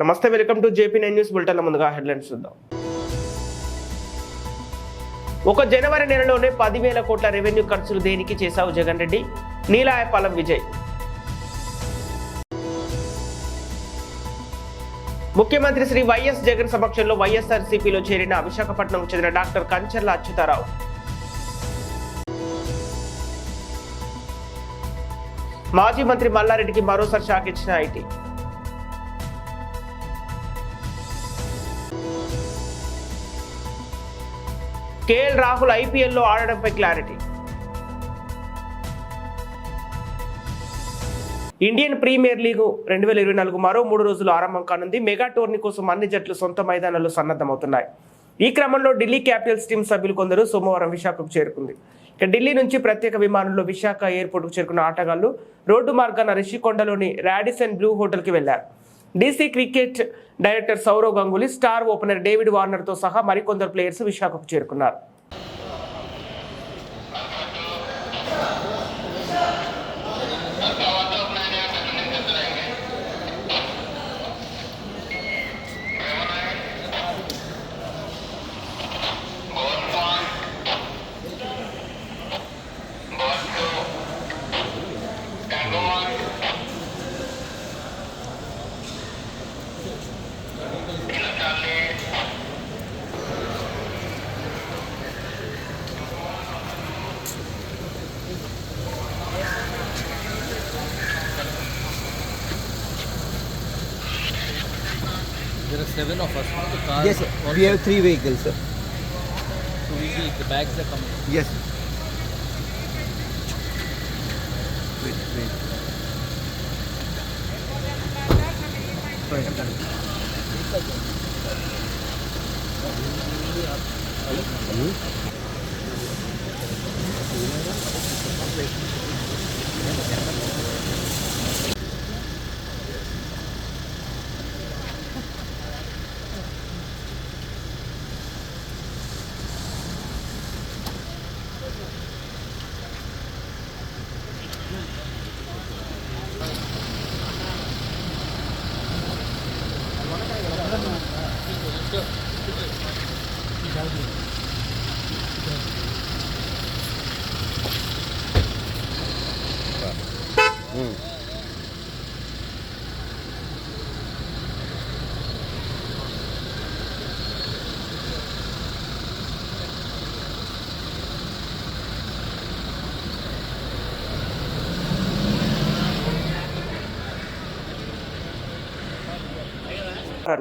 నమస్తే welcome to JP nine news బులెటిన్ల ముందుగా headlines చూద్దాం. ఒక జనవరి నెలలోనే పదివేల కోట్ల రెవెన్యూ ఖర్చులు దేనికి చేశావు జగన్ రెడ్డి? నీలాయపాలెం విజయ్. ముఖ్యమంత్రి శ్రీ వైఎస్ జగన్ సమక్షంలో వైఎస్ఆర్సీపీలో చేరిన విశాఖపట్నంకు చెందిన డాక్టర్ కంచర్ల అచ్యుతారావు. మాజీ మంత్రి మల్లారెడ్డికి మరోసారి షాక్ ఇచ్చిన ఐటీ. కేఎల్ రాహుల్ ఐపీఎల్లో ఆడడంపై క్లారిటీ. ఇండియన్ ప్రీమియర్ లీగ్ రెండు వేల ఇరవై నాలుగు మరో మూడు రోజులు ఆరంభం కానుంది. మెగా టోర్నీ కోసం అన్ని జట్లు సొంత మైదానాల్లో సన్నద్ధమవుతున్నాయి. ఈ క్రమంలో ఢిల్లీ క్యాపిటల్స్ టీం సభ్యులు కొందరు సోమవారం విశాఖకు చేరుకుంది. ఇక ఢిల్లీ నుంచి ప్రత్యేక విమానంలో విశాఖ ఎయిర్పోర్ట్కు చేరుకున్న ఆటగాళ్ళు రోడ్డు మార్గాన రిషికొండలోని రాడిసన్ బ్లూ హోటల్కి వెళ్ళారు. DC cricket director Sourav Ganguly star opener David వార్నర్తో సహా మరికొందరు ప్లేయర్స్ విశాఖకు చేరుకున్నారు. Seven of us. no? The car. Yes, sir. all- We have three vehicles, sir. So we will, the bags are coming. Yes. Wait, wait.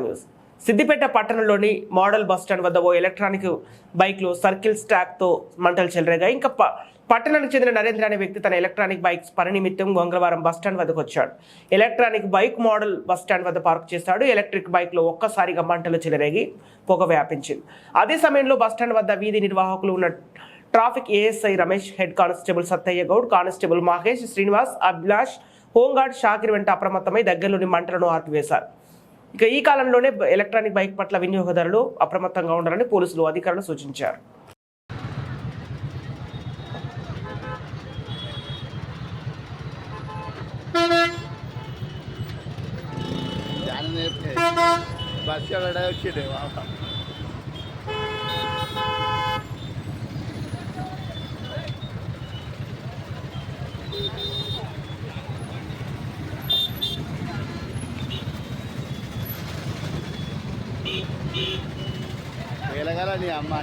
News Siddipet పట్టణంలోని model bus stand వద్ద ఓ electronic బైక్లో circle స్టాక్తో మంటలు చెలరేగాయి ఇంకా ప- పట్టణానికి చెందిన నరేంద్ర అనే వ్యక్తి తన ఎలక్ట్రానిక్ బైక్స్ పనినిమిత్తం మంగళవారం బస్ స్టాండ్ వద్దకు వచ్చాడు. Electronic bike model bus stand వద్ద పార్క్ చేశాడు. ఎలక్ట్రిక్ బైక్లో ఒక్కసారిగా మంటలు చెలరేగి పొగ వ్యాపించింది. అదే సమయంలో బస్ స్టాండ్ వద్ద వీధి నిర్వాహకులు ఉన్న traffic ASI Ramesh head constable Sattaiah Goud constable Mahesh Srinivas Abhilash home guard Shakir వెంట అప్రమత్తమై దగ్గరలోని మంటలను ఆర్పివేశారు. ఇక ఈ కాలంలోనే ఎలక్ట్రానిక్ బైక్ పట్ల వినియోగదారులు అప్రమత్తంగా ఉండాలని పోలీసులు అధికారులు సూచించారు. బస్ వచ్చిండే అమ్మ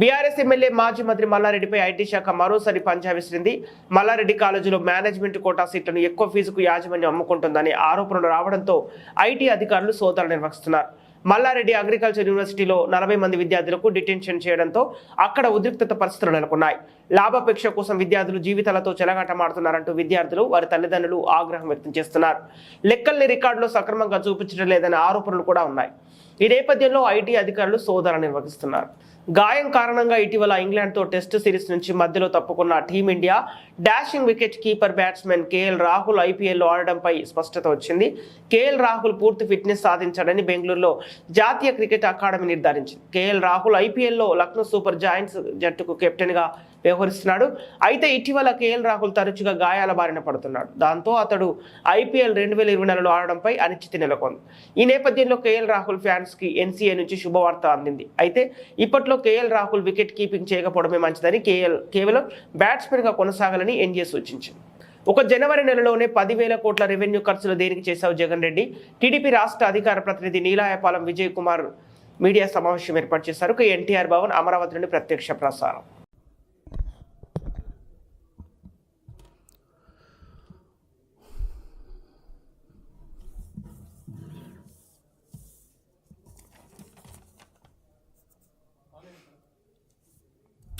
బీఆర్ఎస్ ఎమ్మెల్యే మాజీ మంత్రి మల్లారెడ్డిపై ఐటీ శాఖ మరోసారి పంజా విసిరింది. మల్లారెడ్డి కాలేజీలో మేనేజ్మెంట్ కోటా సీట్లను ఎక్కువ ఫీజుకు యాజమాన్యం అమ్ముకుంటుందని ఆరోపణలు రావడంతో ఐటీ అధికారులు సోదాలు నిర్వహిస్తున్నారు. మల్లారెడ్డి అగ్రికల్చర్ యూనివర్సిటీలో నలభై మంది విద్యార్థులకు డిటెన్షన్ చేయడంతో అక్కడ ఉద్రిక్తత పరిస్థితులు నెలకొన్నాయి. లాభాపేక్ష కోసం విద్యార్థులు జీవితాలతో చెలగాటమాడుతున్నారంటూ విద్యార్థులు వారి తల్లిదండ్రులు ఆగ్రహం వ్యక్తం చేస్తున్నారు. లెక్కల్ని రికార్డులో సక్రమంగా చూపించడం లేదనే ఆరోపణలు కూడా ఉన్నాయి. ఈ నేపథ్యంలో ఐటీ అధికారులు శోధన నిర్వహిస్తున్నారు. గాయం కారణంగా ఇటీవల ఇంగ్లాండ్తో టెస్ట్ సిరీస్ నుంచి మధ్యలో తప్పుకున్న team India dashing wicket keeper batsmen KL Rahul ఐపీఎల్లో ఆడడంపై స్పష్టత వచ్చింది. కేఎల్ రాహుల్ పూర్తి ఫిట్నెస్ సాధించాడని బెంగళూరులో జాతీయ క్రికెట్ అకాడమీ నిర్ధారించింది. కేఎల్ రాహుల్ ఐపీఎల్లో లక్నో సూపర్ జాయింట్స్ జట్టుకు కెప్టెన్గా వ్యవహరిస్తున్నాడు. అయితే ఇటీవల కేఎల్ రాహుల్ తరచుగా గాయాల బారిన పడుతున్నాడు. దాంతో అతడు ఐపీఎల్ రెండు వేల ఇరవై నెలలో ఆడడంపై అనిశ్చితి నెలకొంది. ఈ నేపథ్యంలో కేఎల్ రాహుల్ ఫ్యాన్స్కి ఎన్సీఏ నుంచి శుభవార్త అందింది. అయితే ఇప్పట్లో కేఎల్ రాహుల్ వికెట్ కీపింగ్ చేయకపోవడమే మంచిదని కేఎల్ కేవలం బ్యాట్స్మెన్గా కొనసాగాలని కొనసాగాలని ఎన్జే సూచించింది. ఒక జనవరి నెలలోనే పదివేల కోట్ల రెవెన్యూ ఖర్చులు దేనికి చేశావు జగన్ రెడ్డి? టీడీపీ రాష్ట్ర అధికార ప్రతినిధి నీలాయపాలెం విజయ్ కుమార్ మీడియా సమావేశం ఏర్పాటు చేశారు. ఎన్టీఆర్ భవన్ అమరావతి నుండి ప్రత్యక్ష ప్రసారం.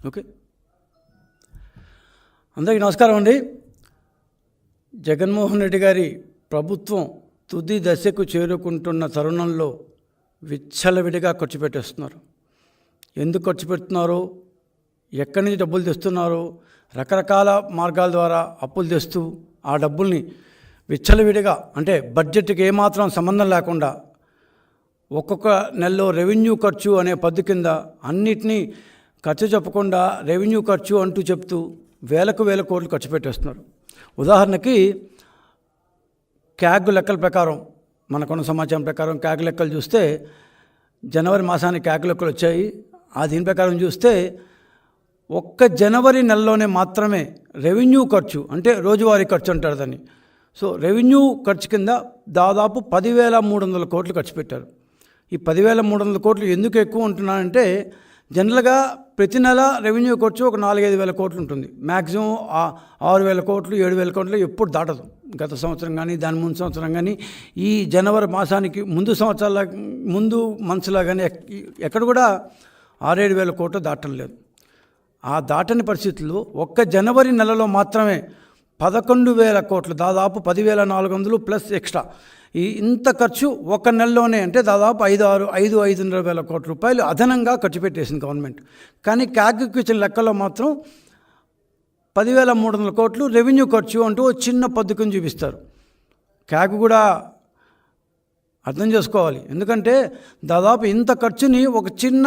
ఓకే. అందరికీ నమస్కారం అండి. జగన్మోహన్ రెడ్డి గారి ప్రభుత్వం తుది దశకు చేరుకుంటున్న తరుణంలో విచ్చలవిడిగా ఖర్చు పెట్టేస్తున్నారు. ఎందుకు ఖర్చు పెడుతున్నారో? ఎక్కడి నుంచి డబ్బులు తెస్తున్నారో? రకరకాల మార్గాల ద్వారా అప్పులు తెస్తూ ఆ డబ్బుల్ని విచ్చలవిడిగా అంటే బడ్జెట్కి ఏమాత్రం సంబంధం లేకుండా ఒక్కొక్క నెలలో రెవెన్యూ ఖర్చు అనే పద్దు కింద అన్నిటినీ ఖర్చు చెప్పకుండా రెవెన్యూ ఖర్చు అంటూ చెప్తూ వేలకు వేల కోట్లు ఖర్చు పెట్టేస్తున్నారు. ఉదాహరణకి క్యాగ్ లెక్కల ప్రకారం మనకున్న సమాచారం ప్రకారం క్యాగ్ లెక్కలు చూస్తే జనవరి మాసానికి క్యాగ్ లెక్కలు వచ్చాయి. ఆ దీని ప్రకారం చూస్తే ఒక్క జనవరి నెలలోనే మాత్రమే రెవెన్యూ ఖర్చు అంటే రోజువారీ ఖర్చు అంటారు దాన్ని. సో రెవెన్యూ ఖర్చు కింద దాదాపు పదివేల మూడు వందల కోట్లు ఖర్చు పెట్టారు. ఈ పదివేల మూడు వందల కోట్లు ఎందుకు ఎక్కువ ఉంటున్నానంటే జనరల్గా ప్రతి నెల రెవెన్యూ ఖర్చు ఒక నాలుగైదు వేల కోట్లు ఉంటుంది. మ్యాక్సిమం ఆరు వేల కోట్లు ఏడు వేల కోట్లు ఎప్పుడు దాటదు. గత సంవత్సరం కానీ దాని ముందు సంవత్సరం కానీ ఈ జనవరి మాసానికి ముందు సంవత్సరాల ముందు మంత్స్లో కానీ ఎక్కడ కూడా ఆరేడు వేల కోట్లు దాటం లేదు. ఆ దాటని పరిస్థితుల్లో ఒక్క జనవరి నెలలో మాత్రమే పదకొండు వేల కోట్లు దాదాపు పదివేల నాలుగు వందలు ప్లస్ ఎక్స్ట్రా. ఈ ఇంత ఖర్చు ఒక నెలలోనే అంటే దాదాపు ఐదు ఆరు ఐదు ఐదున్నర వేల కోట్ల రూపాయలు అదనంగా ఖర్చు పెట్టేసింది గవర్నమెంట్. కానీ క్యాగ్కి ఇచ్చిన లెక్కలో మాత్రం పదివేల మూడు వందల కోట్లు రెవెన్యూ ఖర్చు అంటూ ఓ చిన్న పద్ధతిని చూపిస్తారు. క్యాగ్ కూడా అర్థం చేసుకోవాలి. ఎందుకంటే దాదాపు ఇంత ఖర్చుని ఒక చిన్న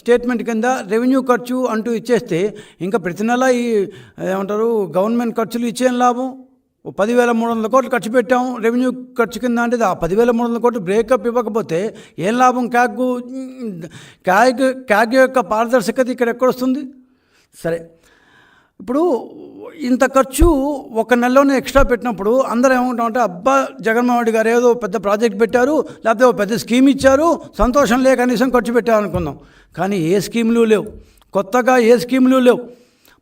స్టేట్మెంట్ కింద రెవెన్యూ ఖర్చు అంటూ ఇచ్చేస్తే ఇంకా ప్రతి నెల ఈ ఏమంటారు గవర్నమెంట్ ఖర్చులు ఇచ్చేం లాభం? పదివేల మూడు వందల కోట్లు ఖర్చు పెట్టాం రెవెన్యూ ఖర్చు కింద అంటే ఆ పదివేల మూడు వందల కోట్లు బ్రేకప్ ఇవ్వకపోతే ఏం లాభం? క్యాగ్ క్యాగ్ క్యాగ్ యొక్క పారదర్శకత ఇక్కడ ఎక్కడొస్తుంది? సరే. ఇప్పుడు ఇంత ఖర్చు ఒక నెలలోనే ఎక్స్ట్రా పెట్టినప్పుడు అందరూ ఏమంటామంటే అబ్బా జగన్మోహన్ రెడ్డి గారు ఏదో పెద్ద ప్రాజెక్ట్ పెట్టారు లేకపోతే ఒక పెద్ద స్కీమ్ ఇచ్చారు సంతోషం లే కనీసం ఖర్చు పెట్టారనుకుందాం. కానీ ఏ స్కీములు లేవు. కొత్తగా ఏ స్కీములు లేవు.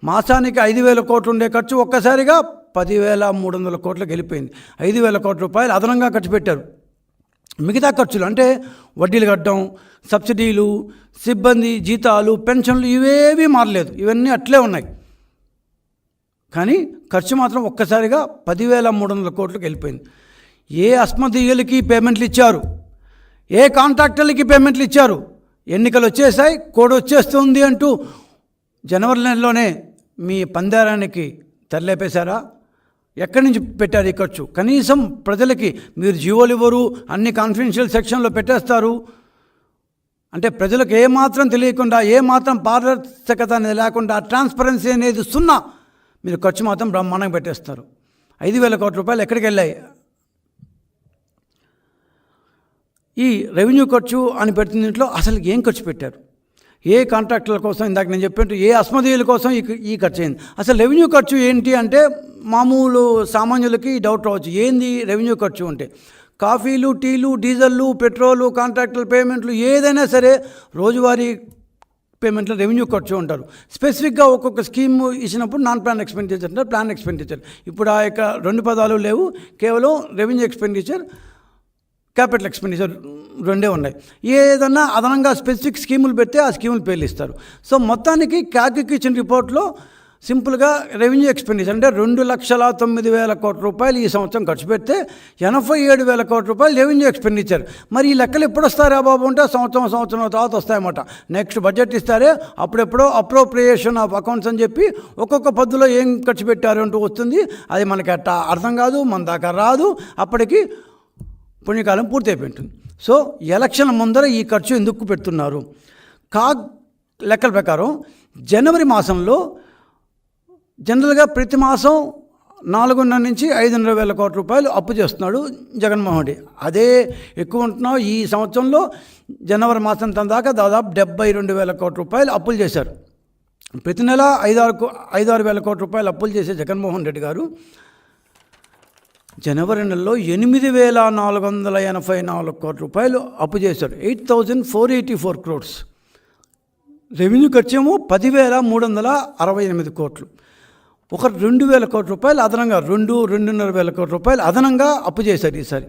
మాసానికి ఐదు వేల కోట్లు ఉండే ఖర్చు ఒక్కసారిగా పదివేల మూడు వందల కోట్లకు వెళ్ళిపోయింది ఐదు వేల కోట్ల రూపాయలు అదనంగా ఖర్చు పెట్టారు. మిగతా ఖర్చులు అంటే వడ్డీలు కట్టడం సబ్సిడీలు సిబ్బంది జీతాలు పెన్షన్లు ఇవేవీ మారలేదు. ఇవన్నీ అట్లే ఉన్నాయి. కానీ ఖర్చు మాత్రం ఒక్కసారిగా పదివేల మూడు వందల కోట్లకు వెళ్ళిపోయింది ఏ అస్మదీయులకి పేమెంట్లు ఇచ్చారు? ఏ కాంట్రాక్టర్లకి పేమెంట్లు ఇచ్చారు? ఎన్నికలు వచ్చేసాయి కోడ్ వచ్చేస్తుంది అంటూ జనవరి నెలలోనే మీ పందారానికి తెరలేపేశారా? ఎక్కడి నుంచి పెట్టారు ఈ ఖర్చు? కనీసం ప్రజలకి మీరు జీవోలు ఇవ్వరు అన్ని కాన్ఫిడెన్షియల్ సెక్షన్లో పెట్టేస్తారు. అంటే ప్రజలకు ఏమాత్రం తెలియకుండా ఏమాత్రం పారదర్శకత అనేది లేకుండా ట్రాన్స్పరెన్సీ అనేది సున్నా మీరు ఖర్చు మాత్రం బ్రహ్మాండంగా పెట్టేస్తారు. ఐదు వేల కోట్ల రూపాయలు ఎక్కడికి వెళ్ళాయి? ఈ రెవెన్యూ ఖర్చు అని పెట్టిన దీంట్లో అసలు ఏం ఖర్చు పెట్టారు? ఏ కాంట్రాక్టుల కోసం ఇందాక నేను చెప్పినట్టు ఏ అస్మదీయుల కోసం ఈ ఈ ఖర్చు అయింది. అసలు రెవెన్యూ ఖర్చు ఏంటి అంటే మామూలు సామాన్యులకి డౌట్ రావచ్చు. ఏంది రెవెన్యూ ఖర్చు అంటే? కాఫీలు టీలు డీజిల్లు పెట్రోలు కాంట్రాక్టుల పేమెంట్లు ఏదైనా సరే రోజువారీ పేమెంట్లో రెవెన్యూ ఖర్చు ఉంటారు స్పెసిఫిక్గా ఒక్కొక్క స్కీమ్ ఇచ్చినప్పుడు నాన్ ప్లాన్ ఎక్స్పెండిచర్ అంటే ప్లాన్ ఎక్స్పెండిచర్. ఇప్పుడు ఆ యొక్క రెండు పదాలు లేవు కేవలం రెవెన్యూ ఎక్స్పెండిచర్ క్యాపిటల్ ఎక్స్పెండిచర్ రెండే ఉన్నాయి. ఏదన్నా అదనంగా స్పెసిఫిక్ స్కీములు పెడితే ఆ స్కీములు పేర్లు ఇస్తారు. సో మొత్తానికి క్యాగ్కి ఇచ్చిన రిపోర్ట్లో సింపుల్గా రెవెన్యూ ఎక్స్పెండిచర్ అంటే రెండు లక్షల తొమ్మిది వేల కోట్ల రూపాయలు ఈ సంవత్సరం ఖర్చు పెడితే ఎనభై ఏడు వేల కోట్ల రూపాయలు రెవెన్యూ ఎక్స్పెండిచర్. మరి ఈ లెక్కలు ఎప్పుడు వస్తారా బాబు అంటే సంవత్సరం సంవత్సరం తర్వాత వస్తాయన్నమాట. నెక్స్ట్ బడ్జెట్ ఇస్తారే అప్పుడెప్పుడో అప్రోప్రియేషన్ ఆఫ్ అకౌంట్స్ అని చెప్పి ఒక్కొక్క పద్ధతిలో ఏం ఖర్చు పెట్టారు అంటూ వస్తుంది. అది మనకి అట్ట అర్థం కాదు మన దాకా రాదు. అప్పటికి పుణ్యకాలం పూర్తయిపోయింటుంది. సో ఎలక్షన్ ముందర ఈ ఖర్చు ఎందుకు పెడుతున్నారు? కాగ్ లెక్కల ప్రకారం జనవరి మాసంలో జనరల్గా ప్రతి మాసం నాలుగున్నర నుంచి ఐదున్నర వేల కోట్ల రూపాయలు అప్పు చేస్తున్నాడు జగన్మోహన్ రెడ్డి. అదే ఎక్కువ ఉంటున్నాం ఈ సంవత్సరంలో జనవరి మాసం దాకా దాదాపు డెబ్బై రెండు వేల కోట్ల రూపాయలు అప్పులు చేశారు. ప్రతి నెల ఐదారు కో- ఐదారు వేల కోట్ల రూపాయలు అప్పులు చేసే జగన్మోహన్ రెడ్డి గారు జనవరి నెలలో ఎనిమిది వేల నాలుగు వందల ఎనభై నాలుగు కోట్ల రూపాయలు అప్పు చేశారు eight thousand four eighty four crores. Revenue ఖర్చేమో పదివేల మూడు వందల అరవై ఎనిమిది కోట్లు. ఒక రెండు వేల కోట్ల రూపాయలు అదనంగా రెండు రెండున్నర వేల కోట్ల రూపాయలు అదనంగా అప్పు చేశారు ఈసారి.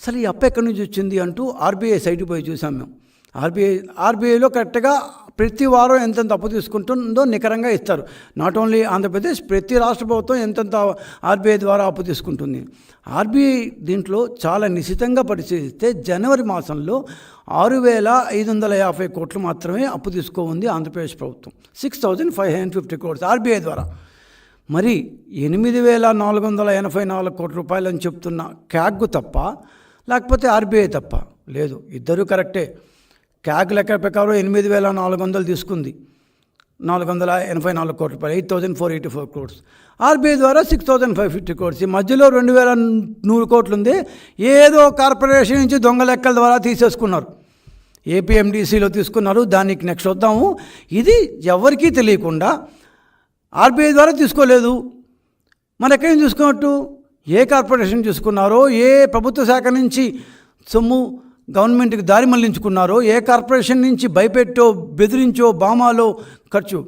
అసలు ఈ అప్పు ఎక్కడి నుంచి వచ్చింది అంటూ ఆర్బీఐ సైట్కి పోయి చూసాం మేము. ఆర్బీఐ ఆర్బీఐలో కరెక్ట్గా ప్రతి వారం ఎంతెంత అప్పు తీసుకుంటుందో నికరంగా ఇస్తారు. నాట్ ఓన్లీ ఆంధ్రప్రదేశ్ ప్రతి రాష్ట్ర ప్రభుత్వం ఎంతెంత ఆర్బీఐ ద్వారా అప్పు తీసుకుంటుంది. ఆర్బీఐ దీంట్లో చాలా నిశితంగా పరిశీలిస్తే జనవరి మాసంలో ఆరు వేల ఐదు వందల యాభై కోట్లు మాత్రమే అప్పు తీసుకోఉంది ఆంధ్రప్రదేశ్ ప్రభుత్వం. Six thousand five hundred fifty crores RBI ద్వారా. మరి ఎనిమిది వేల నాలుగు వందల ఎనభై నాలుగు కోట్ల రూపాయలు అని చెప్తున్న క్యాగ్ తప్ప లేకపోతే ఆర్బీఐ తప్ప లేదు. ఇద్దరూ కరెక్టే. క్యాక్ లెక్క ప్రకారం ఎనిమిది వేల నాలుగు వందలు తీసుకుంది. నాలుగు వందల ఎనభై నాలుగు కోట్ల రూపాయలు eight thousand four eighty four crores. RBI ద్వారా six thousand five fifty crores. ఈ మధ్యలో రెండు వేల నూరు కోట్లు ఉంది. ఏదో కార్పొరేషన్ నుంచి దొంగ లెక్కల ద్వారా తీసేసుకున్నారు. ఏపీఎండిసిలో తీసుకున్నారు. దానికి నెక్స్ట్ వద్దాము. ఇది ఎవరికీ తెలియకుండా ఆర్బీఐ ద్వారా తీసుకోలేదు. మరి ఎక్కడి నుంచి చూసుకున్నట్టు? ఏ కార్పొరేషన్ చూసుకున్నారో ఏ ప్రభుత్వ శాఖ నుంచి సొమ్ము గవర్నమెంట్కి దారి మళ్ళించుకున్నారో ఏ కార్పొరేషన్ నుంచి భయపెట్టో బెదిరించో బామాలో ఖర్చు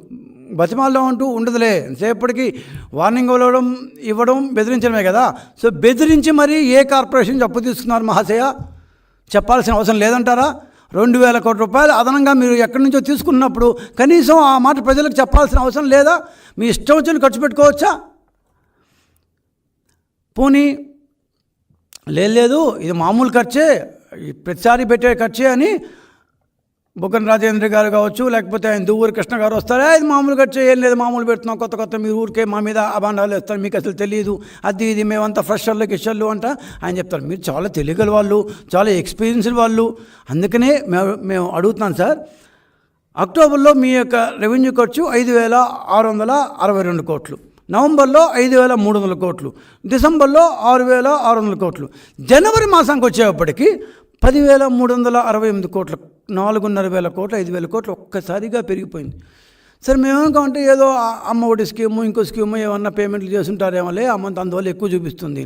బతిమాల్లో అంటూ ఉండదులే. సేపటికి వార్నింగ్ ఇవ్వడం ఇవ్వడం బెదిరించడమే కదా. సో బెదిరించి మరి ఏ కార్పొరేషన్ అప్పు తీసుకున్నారు మహాశయ? చెప్పాల్సిన అవసరం లేదంటారా? రెండు వేల కోట్ల రూపాయలు అదనంగా మీరు ఎక్కడి నుంచో తీసుకున్నప్పుడు కనీసం ఆ మాట ప్రజలకు చెప్పాల్సిన అవసరం లేదా? మీ ఇష్టం వచ్చిన ఖర్చు పెట్టుకోవచ్చా? పోనీ లేదు లేదు ఇది మామూలు ఖర్చే. ప్రతిసారి పెట్టే ఖర్చే అని బుగ్గన రాజేంద్ర గారు కావచ్చు లేకపోతే ఆయన దువ్వూరు కృష్ణ గారు వస్తారా. ఇది మామూలు ఖర్చు ఏం లేదు మామూలు పెడుతున్నాం కొత్త కొత్త మీరు ఊరికే మా మీద అభాండాలు వేస్తారు మీకు అసలు తెలియదు అది ఇది మేమంతా ఫ్రెషర్లు కిషర్లు అంట. ఆయన చెప్తారు మీరు చాలా తెలియగల వాళ్ళు చాలా ఎక్స్పీరియన్స్డ్ వాళ్ళు. అందుకనే మేము మేము అడుగుతున్నాం సార్ అక్టోబర్లో మీ యొక్క రెవెన్యూ ఖర్చు ఐదు వేల ఆరు వందల అరవై రెండు కోట్లు నవంబర్లో ఐదు వేల మూడు వందల కోట్లు డిసెంబర్లో ఆరు వేల ఆరు వందల కోట్లు. జనవరి మాసానికి వచ్చేటప్పటికి పదివేల మూడు వందల అరవై ఎనిమిది కోట్ల నాలుగున్నర వేల కోట్ల ఐదు వేల కోట్లు ఒక్కసారిగా పెరిగిపోయింది. సరే మేమేమనుకోమంటే ఏదో అమ్మ ఒకటి స్కీము ఇంకో స్కీము ఏమన్నా పేమెంట్లు చేస్తుంటారేమోలే ఆ మంత్ అందువల్ల ఎక్కువ చూపిస్తుంది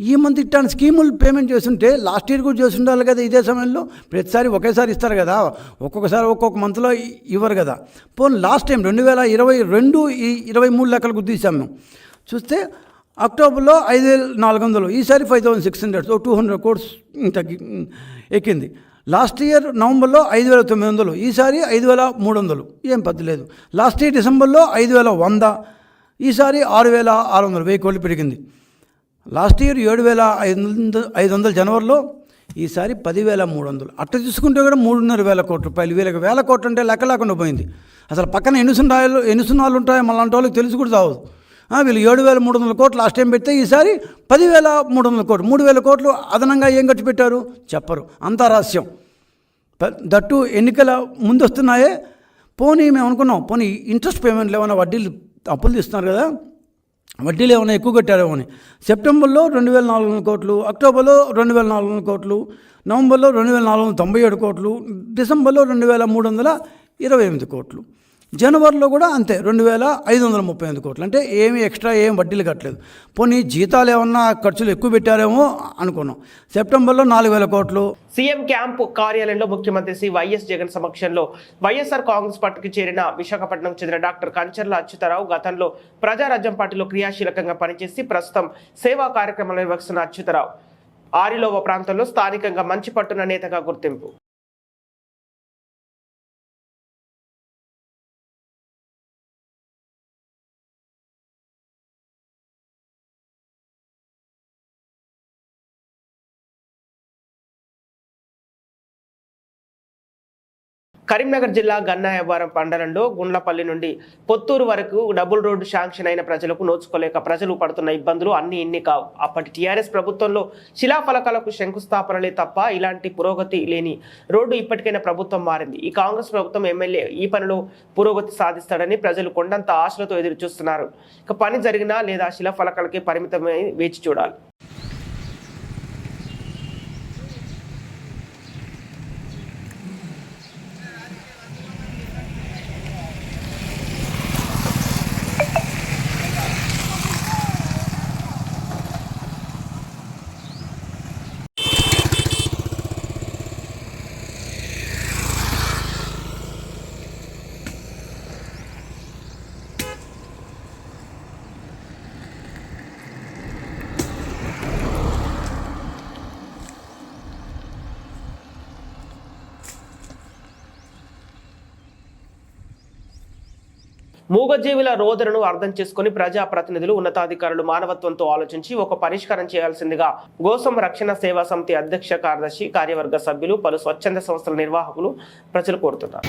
ఈ మంత్ ఇట్లాంటి స్కీములు పేమెంట్ చేస్తుంటే లాస్ట్ ఇయర్ కూడా చేస్తుండాలి కదా ఇదే సమయంలో? ప్రతిసారి ఒకేసారి ఇస్తారు కదా ఒక్కొక్కసారి ఒక్కొక్క మంత్లో ఇవ్వరు కదా. పోనీ లాస్ట్ టైం రెండు వేల ఇరవై రెండు ఈ ఇరవై మూడు లెక్కలు గుర్తించాము చూస్తే అక్టోబర్లో ఐదు వేల నాలుగు వందలు ఈసారి five thousand six hundred so two hundred crores తగ్గి ఎక్కింది. లాస్ట్ ఇయర్ నవంబర్లో ఐదు వేల తొమ్మిది వందలు ఈసారి ఐదు వేల మూడు వందలు ఏం పద్ధతి లేదు లాస్ట్ ఇయర్ డిసెంబర్లో ఐదు వేల వంద ఈసారి ఆరు వేల ఆరు వందలు వెయ్యి కోట్లు పెరిగింది. లాస్ట్ ఇయర్ ఏడు వేల ఐదు వందలు ఐదు వందల జనవరిలో ఈసారి పదివేల మూడు వందలు. అట్ట చూసుకుంటే కూడా మూడున్నర వేల కోట్ల రూపాయలు వీళ్ళకి వేల కోట్లు అంటే లెక్క లేకుండా పోయింది. అసలు పక్కన ఎన్ని సున్నాలు ఎన్ని సున్నాలు ఉంటాయో మళ్ళీ వాళ్ళకి తెలిసి కూడా తావదు వీళ్ళు ఏడు వేల మూడు వందల కోట్లు లాస్ట్ టైం పెడితే ఈసారి పదివేల మూడు వందల కోట్లు. మూడు వేల కోట్లు అదనంగా ఏం ఖర్చు పెట్టారు? చెప్పరు. అంతా రహస్యం. ప- దట్టు ఎన్నికల ముందు వస్తున్నాయే పోనీ మేము అనుకున్నాం పోనీ ఇంట్రెస్ట్ పేమెంట్లు ఏమైనా వడ్డీలు అప్పులు తీస్తున్నారు కదా వడ్డీలు ఏమైనా ఎక్కువ కట్టారేమో అని. సెప్టెంబర్లో రెండు వేల నాలుగు వందల కోట్లు అక్టోబర్లో రెండు వేల నాలుగు వందల కోట్లు నవంబర్లో రెండు వేల నాలుగు వందల తొంభై ఏడు కోట్లు డిసెంబర్లో రెండు వేల మూడు వందల ఇరవై ఎనిమిది కోట్లు. జనవరిలో కూడా అంతే రెండు వేల ఐదు వందల ముప్పై ఎనిమిది కోట్లు. అంటే ఏమి ఎక్స్ట్రా ఏం వడ్డీలు కట్టలేదు. పోనీ జీతాలు ఏమన్నా ఖర్చులు ఎక్కువ పెట్టారేమో అనుకున్నాం. సెప్టెంబర్లో నాలుగు వేల కోట్లు. సీఎం క్యాంపు కార్యాలయంలో ముఖ్యమంత్రి శ్రీ వైఎస్ జగన్ సమక్షంలో వైఎస్ఆర్ కాంగ్రెస్ పార్టీకి చేరిన విశాఖపట్నం చెందిన డాక్టర్ కంచర్ల అచ్యుతరావు గతంలో ప్రజారాజ్యం పార్టీలో క్రియాశీలకంగా పనిచేసి ప్రస్తుతం సేవా కార్యక్రమాలు నిర్వహిస్తున్న అచ్యుతరావు. ఆరిలోవ ప్రాంతంలో స్థానికంగా మంచి పట్టున నేతగా గుర్తింపు. కరీంనగర్ జిల్లా గన్నాయవారం మండలంలో గుండ్లపల్లి నుండి పొత్తూరు వరకు డబుల్ రోడ్డు శాంక్షన్ అయిన ప్రజలకు నోచుకోలేక ప్రజలు పడుతున్న ఇబ్బందులు అన్ని ఇన్ని కావు. అప్పటి టీఆర్ఎస్ ప్రభుత్వంలో శిలాఫలకాలకు శంకుస్థాపనలే తప్ప ఇలాంటి పురోగతి లేని రోడ్డు ఇప్పటికైనా ప్రభుత్వం మారింది. ఈ కాంగ్రెస్ ప్రభుత్వం ఎమ్మెల్యే ఈ పనిలో పురోగతి సాధిస్తాడని ప్రజలు కొండంత ఆశలతో ఎదురు చూస్తున్నారు ఇక పని జరిగినా లేదా శిలాఫలకాలకే పరిమితమై వేచి చూడాలి. మూగజీవుల రోదనను అర్థం చేసుకుని ప్రజా ప్రతినిధులు ఉన్నతాధికారులు మానవత్వంతో ఆలోచించి ఒక పరిష్కారం చేయాల్సిందిగా గోసం రక్షణ సేవా సమితి అధ్యక్ష కార్యదర్శి కార్యవర్గ సభ్యులు పలు స్వచ్ఛంద సంస్థల నిర్వాహకులు ప్రజలు కోరుతున్నారు.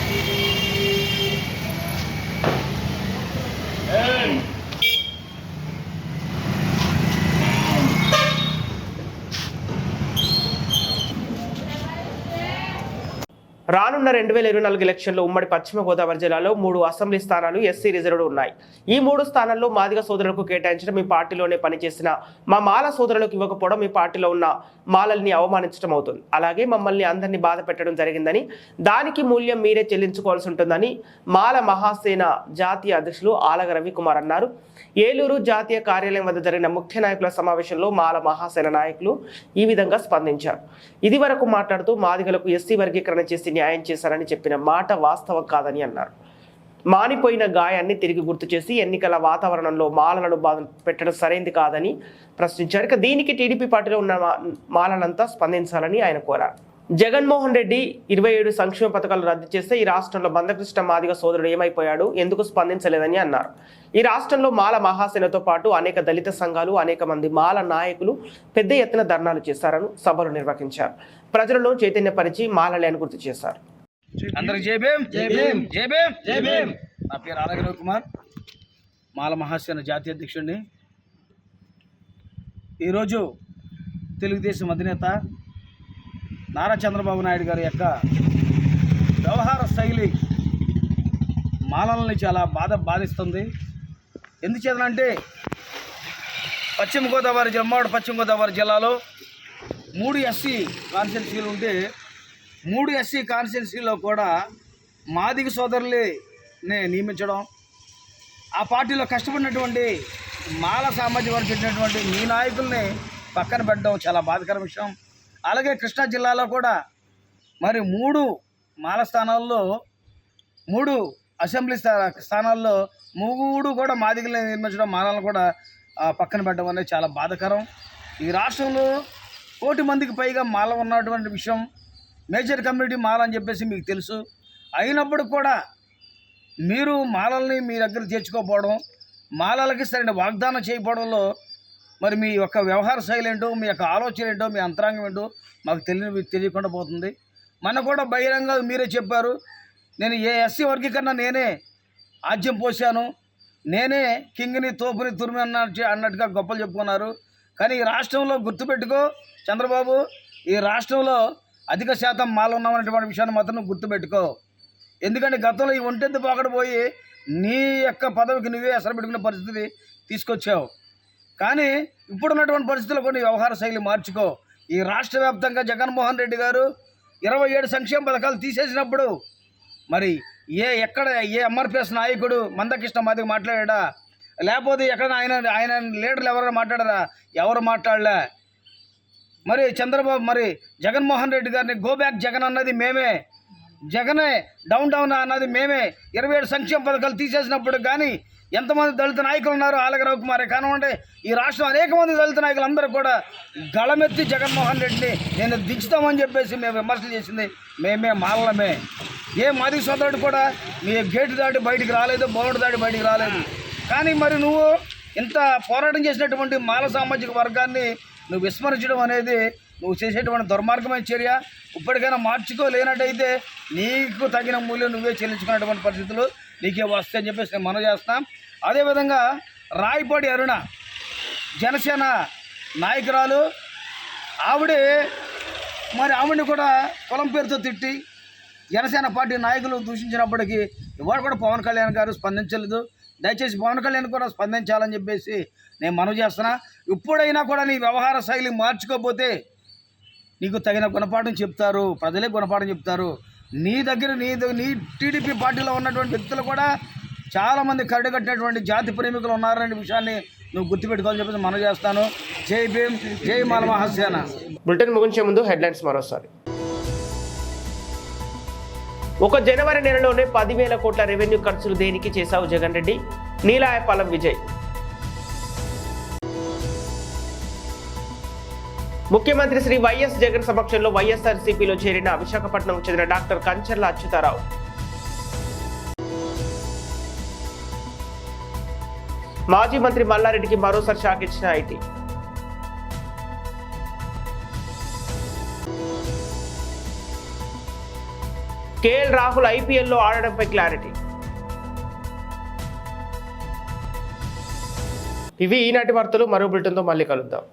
రానున్న రెండు వేల ఇరవై నాలుగు ఎలక్షన్లో ఉమ్మడి పశ్చిమ గోదావరి జిల్లాలో మూడు అసెంబ్లీ స్థానాలు ఎస్సీ రిజర్వ్డ్ ఉన్నాయి. ఈ మూడు స్థానాల్లో మాదిగ సోదరులకు కేటాయించడం మీ పార్టీలోనే పనిచేసిన మా మాల సోదరులకు ఇవ్వకపోవడం మీ పార్టీలో ఉన్న మాలల్ని అవమానించడం అవుతుంది. అలాగే మమ్మల్ని అందరినీ బాధ పెట్టడం జరిగిందని దానికి మూల్యం మీరే చెల్లించుకోవాల్సి ఉంటుందని మాల మహాసేన జాతీయ అధ్యక్షులు ఆలగ రవికుమార్ అన్నారు. ఏలూరు జాతీయ కార్యాలయం వద్ద జరిగిన ముఖ్య నాయకుల సమావేశంలో మాల మహాసేన నాయకులు ఈ విధంగా స్పందించారు. ఇది వరకు మాట్లాడుతూ మాదిగలకు ఎస్సీ వర్గీకరణ చేసి న్యాయం చేశారని చెప్పిన మాట వాస్తవం కాదని అన్నారు. మానిపోయిన గాయాన్ని తిరిగి గుర్తు చేసి ఎన్నికల వాతావరణంలో మాలలను బాధ పెట్టడం సరైంది కాదని ప్రశ్నించారు. ఇక దీనికి టీడీపీ పార్టీలో ఉన్న మా- మాలలంతా స్పందించాలని ఆయన కోరారు. జగన్మోహన్ రెడ్డి ఇరవై ఏడు సంక్షేమ పథకాలు రద్దు చేస్తే ఈ రాష్ట్రంలో బంధకృష్ణ మాదిగ సోదరుడు ఏమైపోయాడు? ఎందుకు స్పందించలేదని అన్నారు. ఈ రాష్ట్రంలో మాల మహాసేనతో పాటు అనేక దళిత సంఘాలు అనేక మంది మాల నాయకులు పెద్ద ఎత్తున ధర్నాలు చేశారని సభలు నిర్వహించారు. ప్రజలలో చైతన్యపరిచి మాలలేని గుర్తు చేశారు. అందరికి జై భీమ్. జై భీమ్. జై భీమ్. జై భీమ్. నా పేరు ఆలగరవ్ కుమార్. మాల మహాసేన జాతీయ అధ్యక్షుడిని. ఈరోజు తెలుగుదేశం అధినేత నారా చంద్రబాబు నాయుడు గారి యొక్క వ్యవహార శైలి మాలల్ని చాలా బాధ బాధిస్తుంది. ఎందుచేతనంటే పశ్చిమ గోదావరి జమ్మాడు పశ్చిమ గోదావరి జిల్లాలో మూడు ఎస్సీ కాన్స్టిట్యున్సీలు ఉంటే మూడు ఎస్సీ కాన్స్టిట్యున్సీలో కూడా మాదిగ సోదరులనే నియమించడం ఆ పార్టీలో కష్టపడినటువంటి మాల సామాజిక వర్గం చెందినటువంటి మీ నాయకుల్ని పక్కన పెట్టడం చాలా బాధకర విషయం. అలాగే కృష్ణా జిల్లాలో కూడా మరి మూడు మాల స్థానాల్లో మూడు అసెంబ్లీ స్థా స్థానాల్లో మూడు కూడా మాదిగలు నిర్మించడం మాలను కూడా పక్కన పెట్టడం అనేది చాలా బాధాకరం. ఈ రాష్ట్రంలో కోటి మందికి పైగా మాల ఉన్నటువంటి విషయం మేజర్ కమ్యూనిటీ మాల అని చెప్పేసి మీకు తెలుసు. అయినప్పుడు కూడా మీరు మాలల్ని మీ దగ్గర చేర్చుకోకపోవడం మాలలకి సరైన వాగ్దానం చేయకపోవడంలో మరి మీ యొక్క వ్యవహార శైలి ఏంటో మీ యొక్క ఆలోచన ఏంటో మీ అంతరంగం ఏంటో మాకు తెలియని తెలియకుండా పోతుంది. మన కూడా బహిరంగ మీరే చెప్పారు. నేను ఏ ఎస్సీ వర్గీకరణ నేనే ఆజ్యం పోశాను. నేనే కింగ్ని తోపుని తురిమి అన్నట్టు అన్నట్టుగా గొప్పలు చెప్పుకున్నారు. కానీ ఈ రాష్ట్రంలో గుర్తుపెట్టుకో చంద్రబాబు ఈ రాష్ట్రంలో అధిక శాతం మాలు ఉన్నామనేటువంటి విషయాన్ని మాత్రం గుర్తుపెట్టుకో. ఎందుకంటే గతంలో ఈ ఒంటెద్దు పోయి నీ యొక్క పదవికి నువ్వే అసలు పెట్టుకునే పరిస్థితి తీసుకొచ్చావు. కానీ ఇప్పుడున్నటువంటి పరిస్థితుల్లో కొన్ని వ్యవహార శైలి మార్చుకో. ఈ రాష్ట్ర వ్యాప్తంగా జగన్మోహన్ రెడ్డి గారు ఇరవై ఏడు సంక్షేమ పథకాలు తీసేసినప్పుడు మరి ఏ ఎక్కడ ఏ ఎంఆర్పిఎస్ నాయకుడు మందకృష్ణ మాదిరి మాట్లాడా? లేకపోతే ఎక్కడ ఆయన ఆయన లీడర్లు ఎవరైనా మాట్లాడారా? ఎవరు మాట్లాడలే? మరి చంద్రబాబు మరి జగన్మోహన్ రెడ్డి గారిని గోబ్యాక్ జగన్ అన్నది మేమే. జగనే డౌన్ డౌన్ అన్నది మేమే. ఇరవై ఏడు సంక్షేమ పథకాలు తీసేసినప్పుడు కానీ ఎంతమంది దళిత నాయకులు ఉన్నారు ఆలగరావు కుమారే. కానివ్వండి ఈ రాష్ట్రం అనేక మంది దళిత నాయకులు అందరూ కూడా గళమెత్తి జగన్మోహన్ రెడ్డిని నేను దించుతామని చెప్పేసి మేము విమర్శలు చేసింది మేమే మాలమే ఏ మాది సోదరుడు కూడా మీ గేటు దాటి బయటికి రాలేదు బోర్డు దాటి బయటికి రాలేదు. కానీ మరి నువ్వు ఇంత పోరాటం చేసినటువంటి మాల సామాజిక వర్గాన్ని నువ్వు విస్మరించడం అనేది నువ్వు చేసేటువంటి దుర్మార్గమైన చర్య. ఇప్పటికైనా మార్చుకోలేనట్టయితే నీకు తగిన మూల్యం నువ్వే చెల్లించుకునేటువంటి పరిస్థితులు నీకే వస్తాయని చెప్పేసి నేను మనం చేస్తాం అదేవిధంగా రాయపాటి అరుణ జనసేన నాయకురాలు ఆవిడ మరి ఆవిడని కూడా కులం పేరుతో తిట్టి జనసేన పార్టీ నాయకులు దూషించినప్పటికీ ఇవాళ కూడా పవన్ కళ్యాణ్ గారు స్పందించలేదు. దయచేసి పవన్ కళ్యాణ్ కూడా స్పందించాలని చెప్పేసి నేను మనవి చేస్తున్నా. ఇప్పుడైనా కూడా నీ వ్యవహార శైలి మార్చుకోకపోతే నీకు తగిన గుణపాఠం చెప్తారు ప్రజలే గుణపాఠం చెప్తారు. నీ దగ్గర నీ దగ్గర నీ టీడీపీ పార్టీలో ఉన్నటువంటి వ్యక్తులు కూడా చాలామంది కట్టేటువంటి జాతి ప్రేమికులు ఉన్నారనే విషయాన్ని నువ్వు గుర్తుపెట్టుకోవాలని చెప్పేసి మనం చేస్తాను. జై భీమ్ జై మాల మహాసేన బులెటిన్ ముగించే ముందు హెడ్లైన్స్ మరోసారి. ఒక జనవరి నెలలోనే పదివేల కోట్ల రెవెన్యూ ఖర్చులు దేనికి చేశావు జగన్ రెడ్డి? నీలాయపాలెం విజయ్. ముఖ్యమంత్రి శ్రీ వైఎస్ జగన్ సమక్షంలో వైఎస్ఆర్సీపీలో చేరిన విశాఖపట్నం చెందిన డాక్టర్ కంచర్ల అచ్యుతారావు. మాజీ మంత్రి మల్లారెడ్డికి మరోసారి షాక్ ఇచ్చిన ఐటీ. కేఎల్ రాహుల్ ఐపీఎల్లో ఆడడంపై క్లారిటీ. ఇవి ఈనాటి వార్తలు. మరో బ్రిటన్తో మళ్ళీ కలుద్దాం.